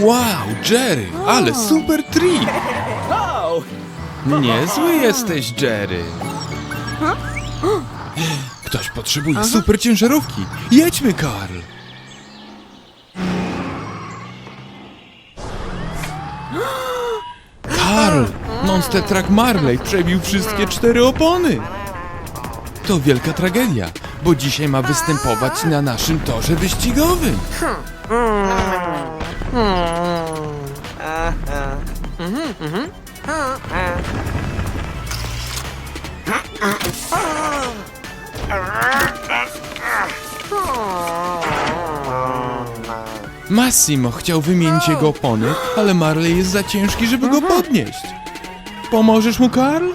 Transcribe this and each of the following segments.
Wow, Jerry, ale super trik! Niezły jesteś, Jerry. Ktoś potrzebuje super ciężarówki. Jedźmy, Karl. Karl, Monster Truck Marley przebił wszystkie cztery opony. To wielka tragedia, bo dzisiaj ma występować na naszym torze wyścigowym. Massimo chciał wymienić jego opony, ale Marley jest za ciężki, żeby go podnieść. Pomożesz mu, Karl?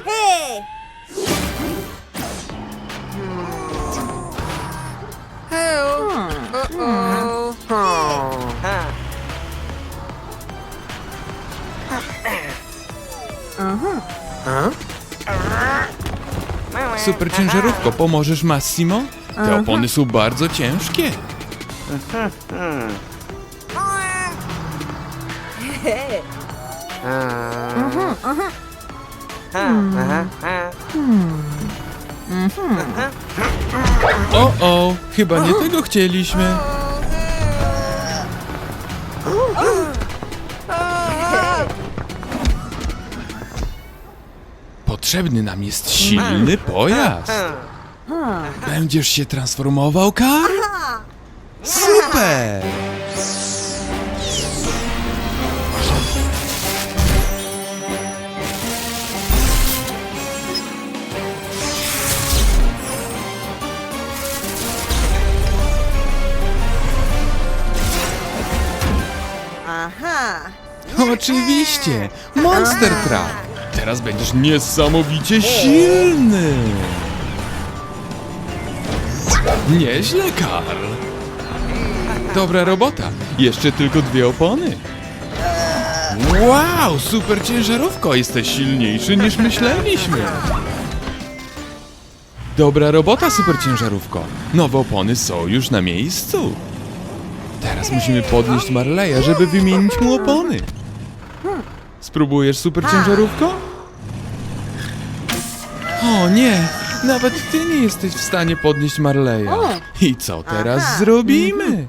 Super ciężarówko, pomożesz Massimo? Te opony są bardzo ciężkie. O, o, chyba nie tego chcieliśmy. Potrzebny nam jest silny pojazd. Będziesz się transformował, Karl? Super! Aha! Oczywiście! Monster Truck! Teraz będziesz niesamowicie silny! Nieźle, Karl! Dobra robota! Jeszcze tylko dwie opony! Wow! Super ciężarówko! Jesteś silniejszy niż myśleliśmy! Dobra robota, super ciężarówko! Nowe opony są już na miejscu! Teraz musimy podnieść Marleya, żeby wymienić mu opony. Spróbujesz super ciężarówko? O nie, nawet ty nie jesteś w stanie podnieść Marleya. I co teraz Aha. zrobimy?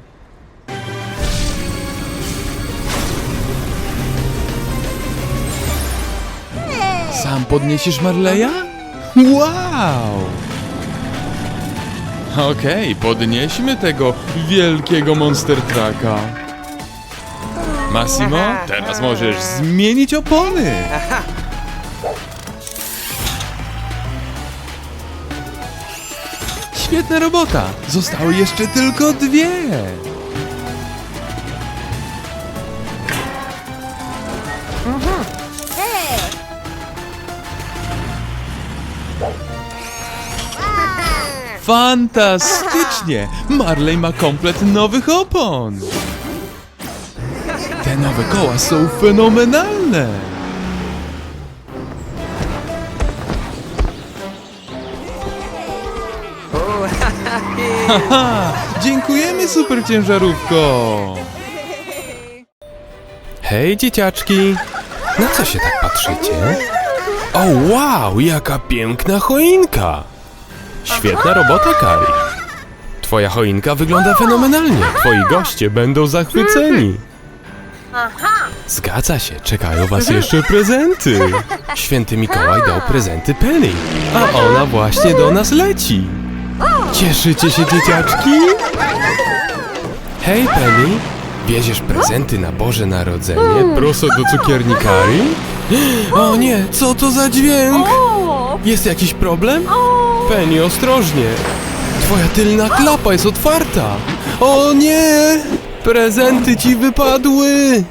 Sam podniesiesz Marleya? Wow! Okej, podnieśmy tego wielkiego monster trucka. Massimo, teraz możesz zmienić opony. Świetna robota! Zostały jeszcze tylko dwie. Fantastycznie! Marley ma komplet nowych opon. Te nowe koła są fenomenalne! Haha! Dziękujemy, super ciężarówko! Hej, dzieciaczki! Na co się tak patrzycie? O, wow, jaka piękna choinka! Świetna robota, Kari. Twoja choinka wygląda fenomenalnie. Twoi goście będą zachwyceni. Zgadza się, czekają was jeszcze prezenty. Święty Mikołaj dał prezenty Penny, a ona właśnie do nas leci. Cieszycie się, dzieciaczki? Hej, Penny. Wieziesz prezenty na Boże Narodzenie prosto do cukiernikari? O nie, co to za dźwięk? Jest jakiś problem? Penny, ostrożnie! Twoja tylna klapa jest otwarta! O nie! Prezenty ci wypadły!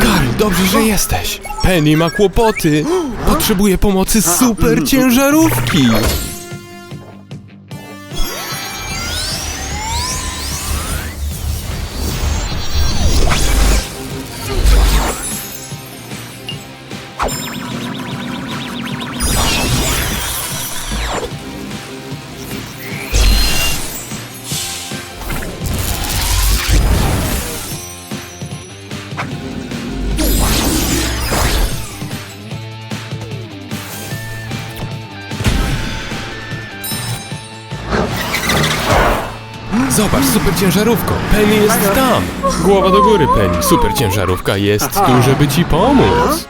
Karl, dobrze, że jesteś! Penny ma kłopoty! Potrzebuje pomocy super ciężarówki! Zobacz, super ciężarówko. Penny jest tam. Głowa do góry, Penny. Super ciężarówka jest tu, żeby ci pomóc.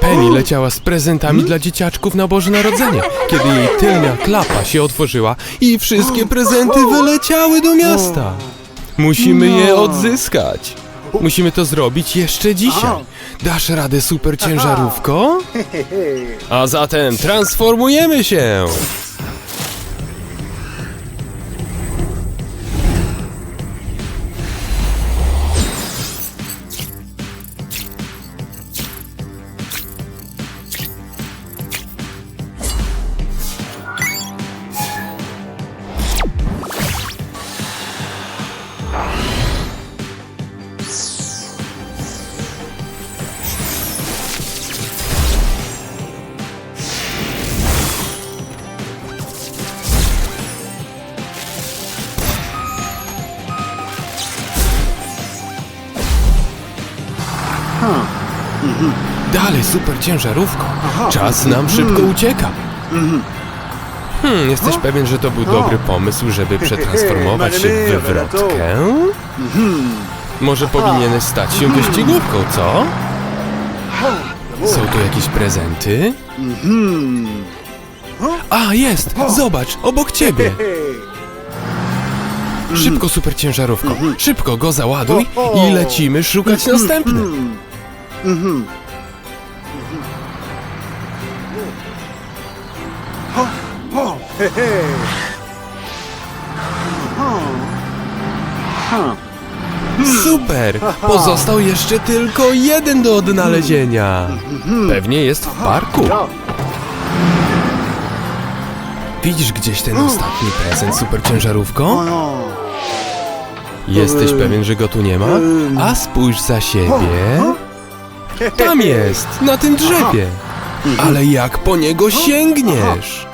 Penny leciała z prezentami dla dzieciaczków na Boże Narodzenie, kiedy jej tylna klapa się otworzyła i wszystkie prezenty wyleciały do miasta. Musimy je odzyskać. Musimy to zrobić jeszcze dzisiaj. Dasz radę, super ciężarówko? A zatem transformujemy się! Super ciężarówko. Czas nam szybko ucieka. Hmm, jesteś pewien, że to był dobry pomysł, żeby przetransformować się w wywrotkę? Może powinieneś stać się wyścigówką, co? Są tu jakieś prezenty? A, jest! Zobacz, obok ciebie! Szybko, super ciężarówko. Szybko go załaduj i lecimy szukać następny. Super! Pozostał jeszcze tylko jeden do odnalezienia. Pewnie jest w parku. Widzisz gdzieś ten ostatni prezent, super ciężarówko? Jesteś pewien, że go tu nie ma? A spójrz za siebie. Tam jest, na tym drzewie. Ale jak po niego sięgniesz?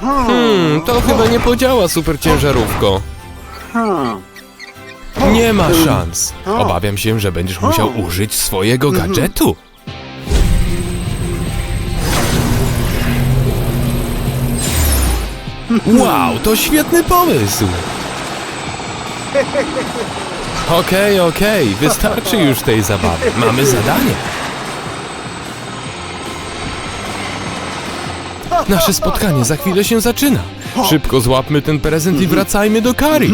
Hmm, to chyba nie podziała, super ciężarówko. Nie ma szans. Obawiam się, że będziesz musiał użyć swojego gadżetu. Wow, to świetny pomysł. Okej, okej, wystarczy już tej zabawy. Mamy zadanie. Nasze spotkanie za chwilę się zaczyna. Szybko złapmy ten prezent i wracajmy do Kari.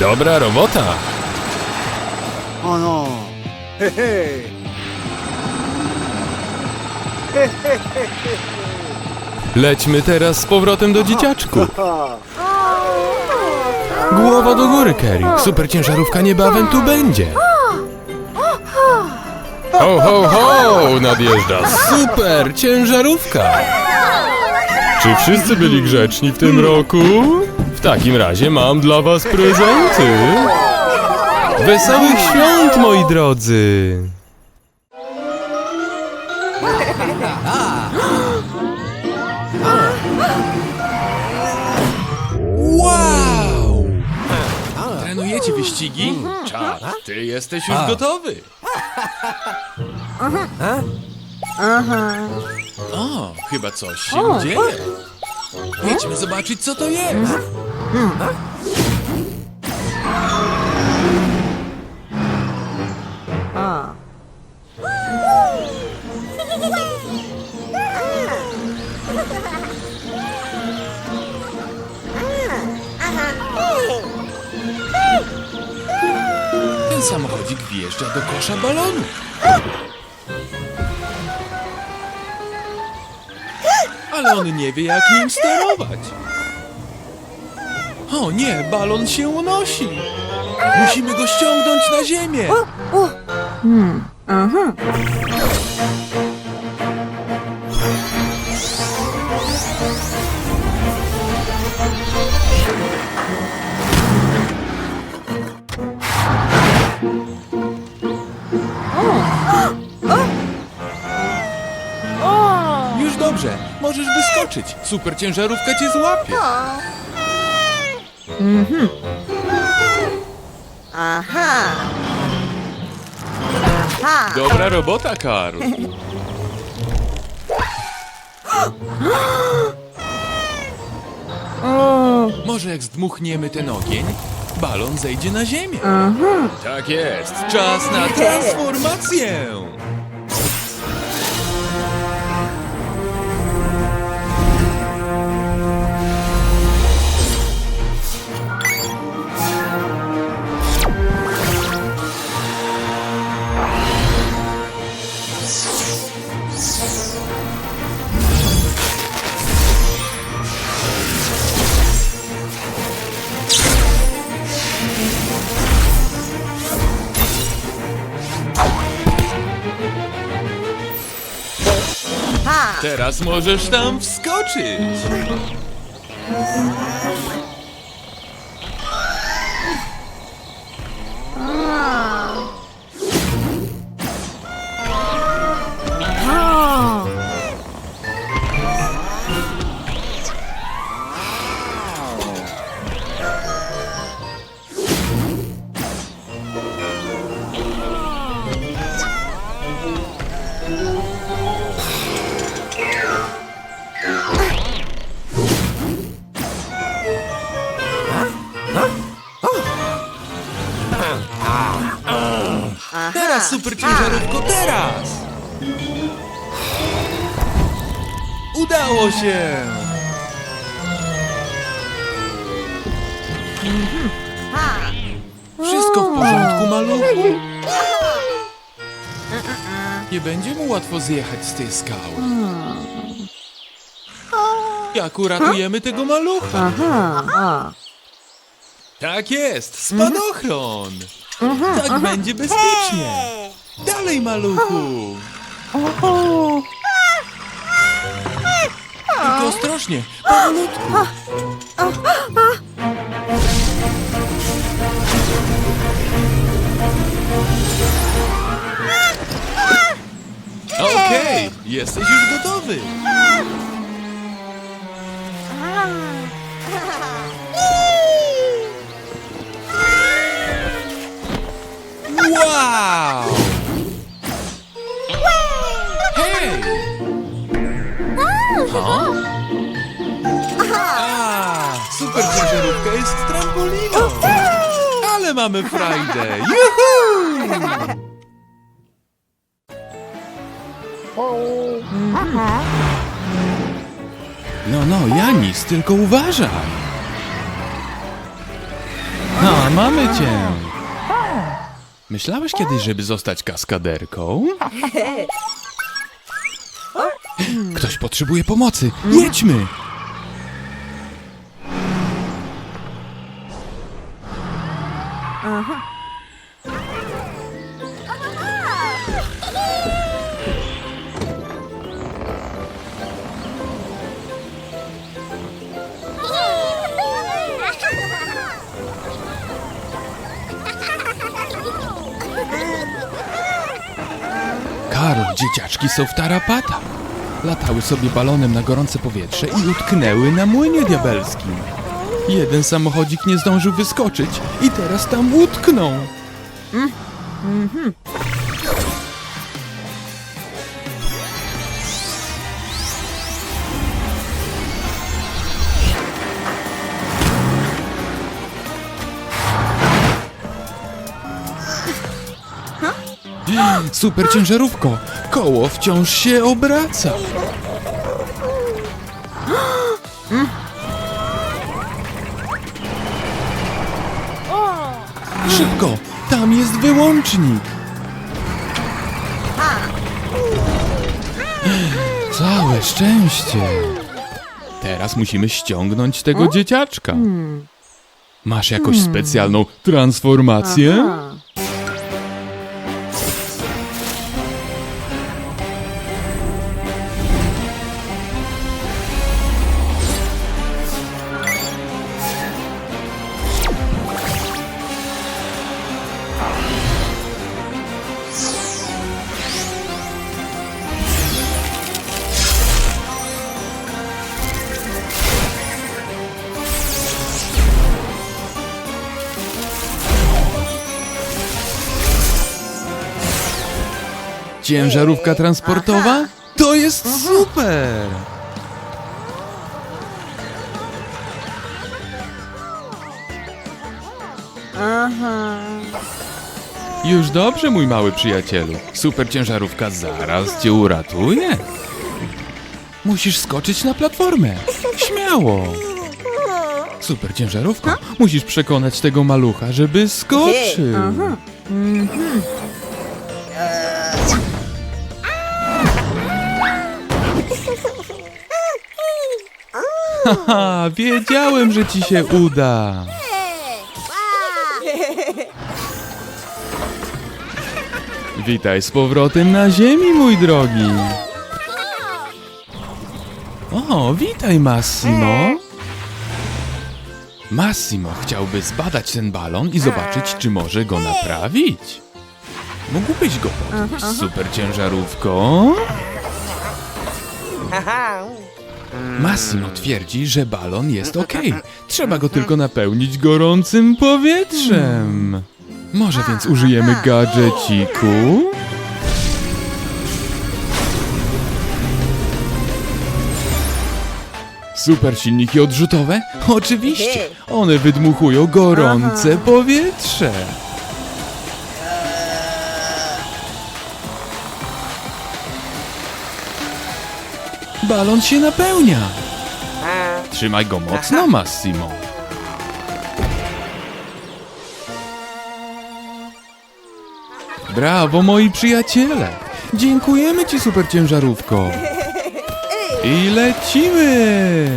Dobra robota. Oh no! Lećmy teraz z powrotem do dzieciaczku. Głowa do góry, Kerry. Super ciężarówka niebawem tu będzie. Ho, ho, ho! Nadjeżdża super ciężarówka. Czy wszyscy byli grzeczni w tym roku? W takim razie mam dla was prezenty. Wesołych świąt, moi drodzy! Wyścigi? Czad, ty jesteś już gotowy. O, chyba coś się dzieje. Jedźmy zobaczyć, co to jest. Ten samochodzik wjeżdża do kosza balonu. Ale on nie wie, jak nim sterować. O nie, balon się unosi. Musimy go ściągnąć na ziemię. Już dobrze, możesz wyskoczyć. Super ciężarówka cię złapie. Aha! Aha! Dobra robota, Karl. Może jak zdmuchniemy ten ogień, balon zejdzie na ziemię. Tak jest. Czas na transformację. Teraz możesz tam wskoczyć. Teraz, super ciężarówko, teraz! Udało się! Wszystko w porządku, maluchu? Nie będzie mu łatwo zjechać z tej skały. Jak uratujemy tego malucha? Tak jest, spadochron! Tak będzie bezpiecznie! Dalej, maluchu! Tylko ostrożnie, powolutku! Okej, jesteś już gotowy! Mamy frajdę! Juhu! No, no, Janis, tylko uważaj! A, mamy cię! Myślałeś kiedyś, żeby zostać kaskaderką? Ktoś potrzebuje pomocy! Jedźmy! Są w tarapatach. Latały sobie balonem na gorące powietrze i utknęły na młynie diabelskim. Jeden samochodzik nie zdążył wyskoczyć i teraz tam utknął. Super ciężarówko! Koło wciąż się obraca! Szybko! Tam jest wyłącznik! Całe szczęście! Teraz musimy ściągnąć tego dzieciaczka. Masz jakąś specjalną transformację? Ciężarówka transportowa? To jest super! Aha. Już dobrze, mój mały przyjacielu. Super ciężarówka zaraz cię uratuje. Musisz skoczyć na platformę. Śmiało. Super ciężarówko, musisz przekonać tego malucha, żeby skoczył. aha. Haha, wiedziałem, że ci się uda. Witaj z powrotem na ziemi, mój drogi. O, witaj, Massimo. Massimo chciałby zbadać ten balon i zobaczyć, czy może go naprawić. Mógłbyś go podnieść super ciężarówką? Massimo twierdzi, że balon jest ok. Trzeba go tylko napełnić gorącym powietrzem. Może więc użyjemy gadżeciku? Super silniki odrzutowe? Oczywiście. One wydmuchują gorące powietrze. Balon się napełnia. Trzymaj go mocno, Massimo. Brawo, moi przyjaciele! Dziękujemy ci, super ciężarówko! I lecimy!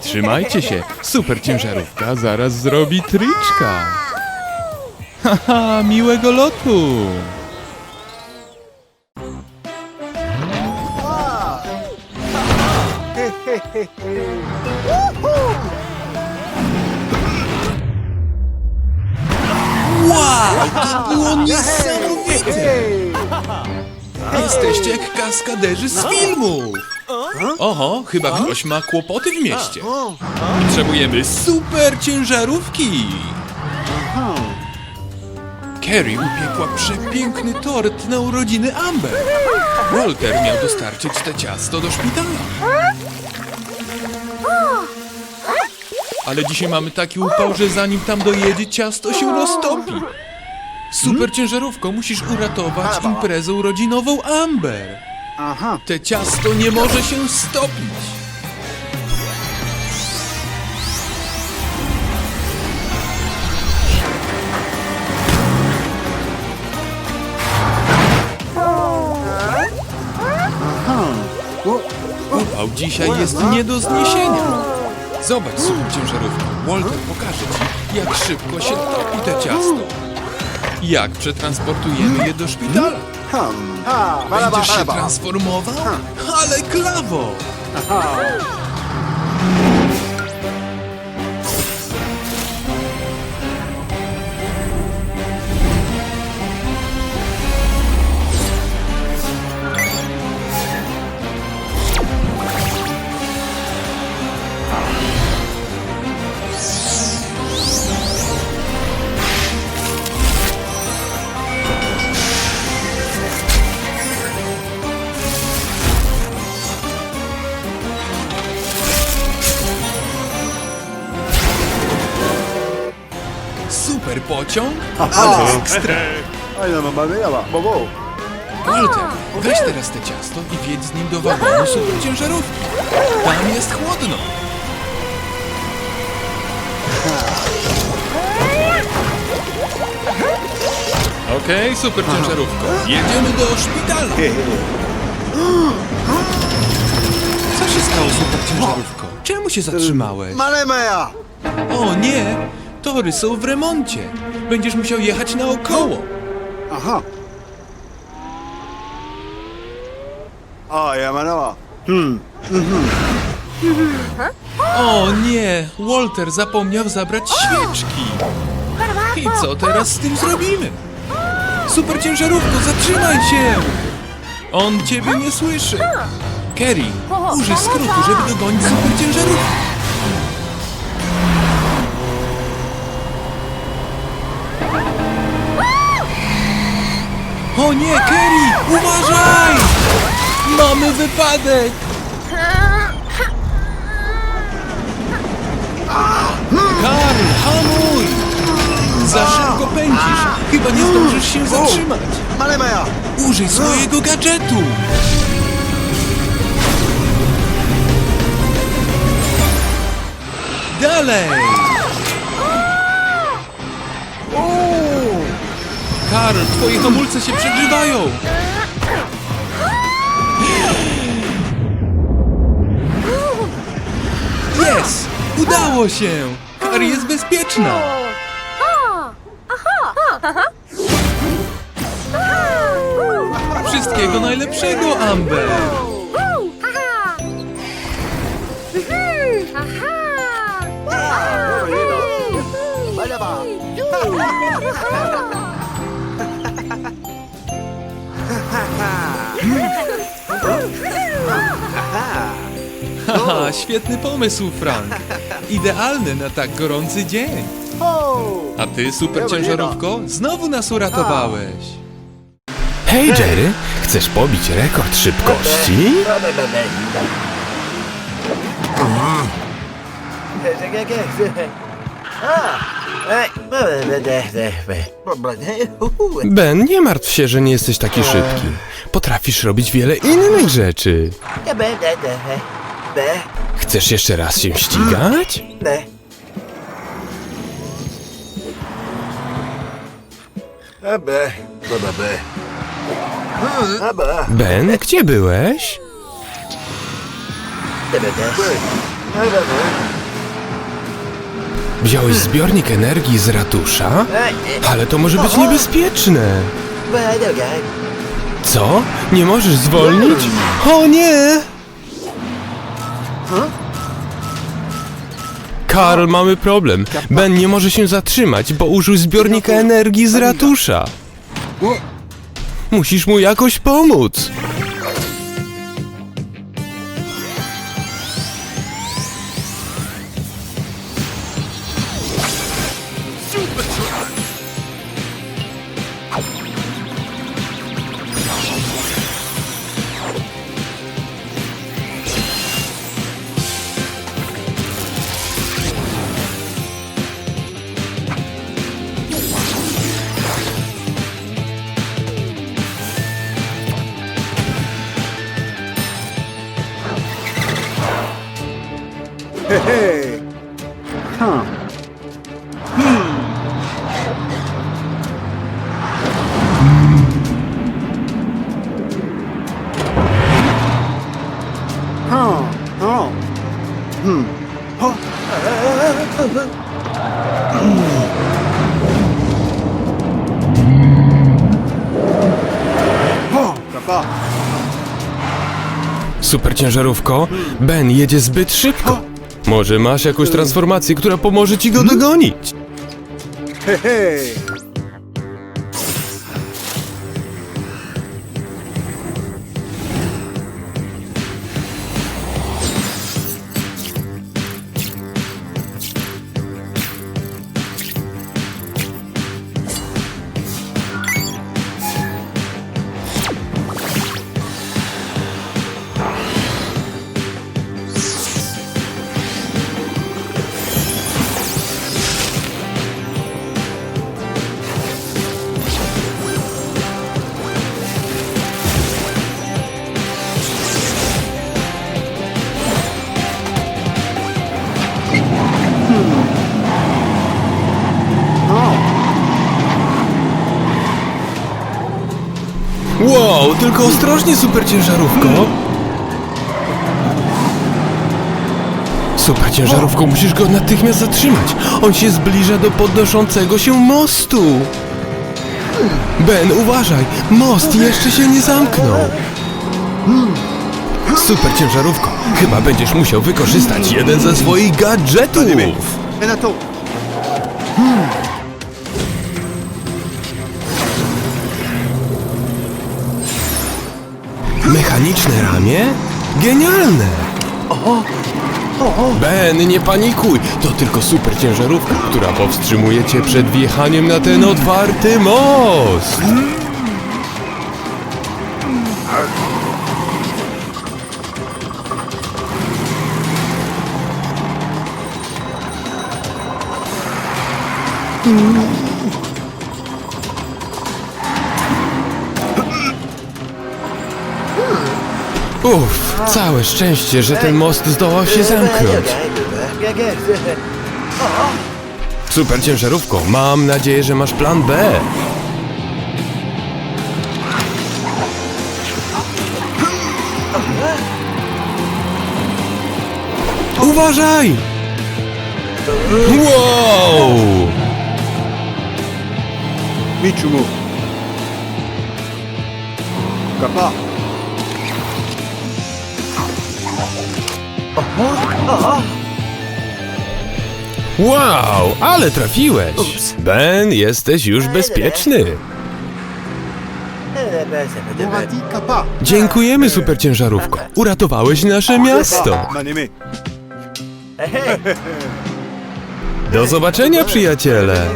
Trzymajcie się, super ciężarówka zaraz zrobi tryczka! Haha, miłego lotu! Było niesamowite! Jesteście jak kaskaderzy z filmów! Oho, chyba ktoś ma kłopoty w mieście. Potrzebujemy super ciężarówki! Carrie upiekła przepiękny tort na urodziny Amber. Walter miał dostarczyć te ciasto do szpitala. Ale dzisiaj mamy taki upał, że zanim tam dojedzie, ciasto się roztopi. Super ciężarówko, musisz uratować imprezę urodzinową Amber. Aha. Te ciasto nie może się stopić. Upał dzisiaj jest nie do zniesienia. Zobacz, super ciężarówko. Walter pokaże ci, jak szybko się topi te ciasto. Jak przetransportujemy je do szpitala. Ha. Balaba, Będziesz się balaba. transformował? Ale klawo! Pociąg? Ale ekstra! Ay, no, mamma mia, va. Bobo. Walter, weź teraz te ciasto i wjedź z nim do wagonu super ciężarówki. Tam jest chłodno. Okej, super ciężarówko. Jedziemy do szpitala. Co się stało, super ciężarówko? Czemu się zatrzymałeś? Male. O nie, tory są w remoncie. Będziesz musiał jechać naokoło. Aha. Ay, amanaba. Hmm. O nie, Walter zapomniał zabrać świeczki. I co teraz z tym zrobimy? Super ciężarówko, zatrzymaj się! On ciebie nie słyszy. Kerry, użyj skrótu, żeby dogonić super ciężarówkę. O nie, Kerry! Uważaj! Mamy wypadek! Karl, hamuj! Za szybko pędzisz. Chyba nie zdążysz się zatrzymać. Malemaya! Użyj swojego gadżetu! Dalej! Karl, twoje hamulce się przegrzewają! Jest! Udało się! Kar jest bezpieczna! Wszystkiego najlepszego, Amber! Haha, świetny pomysł, Frank. Idealny na tak gorący dzień. Oh! A ty, super ciężarówko, znowu nas uratowałeś. Hej, Jerry, chcesz pobić rekord szybkości? Ben, nie martw się, że nie jesteś taki szybki. Potrafisz robić wiele innych rzeczy. Chcesz jeszcze raz się ścigać? Ben, gdzie byłeś? Wziąłeś zbiornik energii z ratusza? Ale to może być niebezpieczne. Co? Nie możesz zwolnić? O nie! Karl, mamy problem. Ben nie może się zatrzymać, bo użył zbiornika energii z ratusza. Musisz mu jakoś pomóc. Huh. Hmm. Super ciężarówko, Ben jedzie zbyt szybko. Może masz jakąś transformację, która pomoże ci go dogonić. Hey, hey! Tylko ostrożnie, super ciężarówko. Super ciężarówko, musisz go natychmiast zatrzymać. On się zbliża do podnoszącego się mostu. Ben, uważaj, most jeszcze się nie zamknął. Super ciężarówko, chyba będziesz musiał wykorzystać jeden ze swoich gadżetów. Renato! Mechaniczne ramię? Genialne! O! O! Ben, nie panikuj! To tylko super ciężarówka, która powstrzymuje cię przed wjechaniem na ten otwarty most! Mm. Całe szczęście, że ten most zdołał się zamknąć. Super ciężarówko, mam nadzieję, że masz plan B. Uważaj! Wow! Michumu. Kappa. Wow, ale trafiłeś! Ben, jesteś już bezpieczny. Dziękujemy, super ciężarówko. Uratowałeś nasze miasto. Do zobaczenia, przyjaciele.